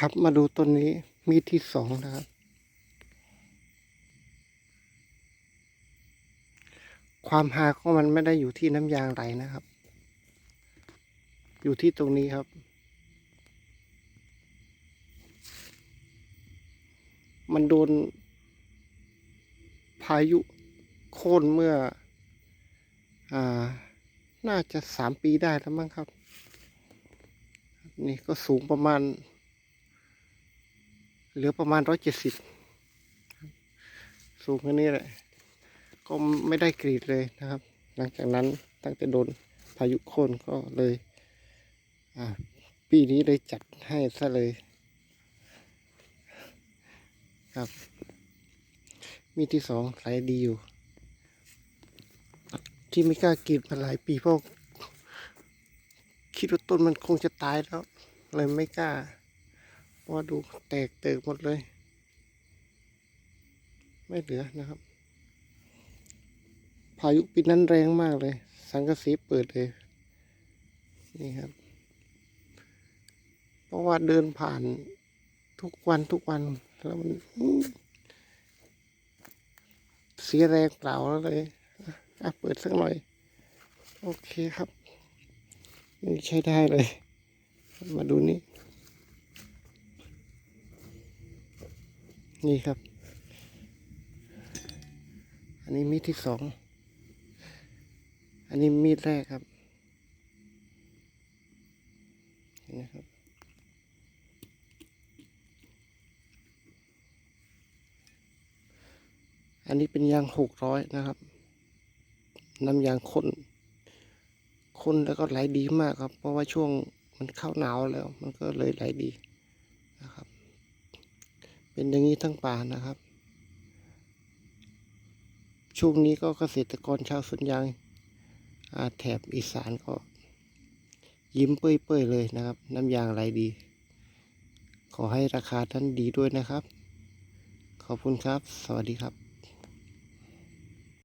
ครับมาดูต้นนี้มีดที่สองนะครับ ความหาของมันไม่ได้อยู่ที่น้ำยางไหลนะครับ อยู่ที่ตรงนี้ครับมันโดน พายุโค่นเมื่ออ่าน่าจะสามปีได้แล้วมั้งครับ นี่ก็สูงประมาณ เหลือประมาณร้อยเจ็ดสิบสูงแค่นี้แหละ ก็ไม่ได้กรีดเลยนะครับ หลังจากนั้นตั้งแต่โดนพายุโค่นก็เลยปีนี้เลยจัดให้ซะเลยครับ มีที่สองไหลดีอยู่ ที่ไม่กล้ากรีดมาหลายปีเพราะคิดว่าต้นมันคงจะตายแล้ว เลยไม่กล้า เพราะว่าดูแตกเติกหมดเลย ไม่เหลือนะครับ พายุปีนั้นแรงมากเลย สังกะสีเปิดเลย นี่ครับ เพราะว่าเดินผ่านทุกวันทุกวันแล้วมันเสียแรงเปล่าแล้วเลยอะอะเปิดสักหน่อย โอเคครับนี่ใช้ได้เลย มาดูนี่ นี่ครับ อันนี้มีดที่สอง อันนี้มีดแรกครับ เห็นะครับ อันนี้เป็นยางหกร้อยนะครับน้ำยางข้นข้นแล้วก็ไหลดีมากครับ เพราะว่าช่วงมันเข้าหนาวแล้ว มันก็เลยไหลดี เป็นอย่างนี้ทั้งป่านะครับ ช่วงนี้ก็เกษตรกรชาวสวนยางอาแถบอีสานก็ ยิ้มเปื่อยๆเลยนะครับ น้ำยางไหลดี ขอให้ราคาท่านดีด้วยนะครับ ขอบคุณครับ สวัสดีครับ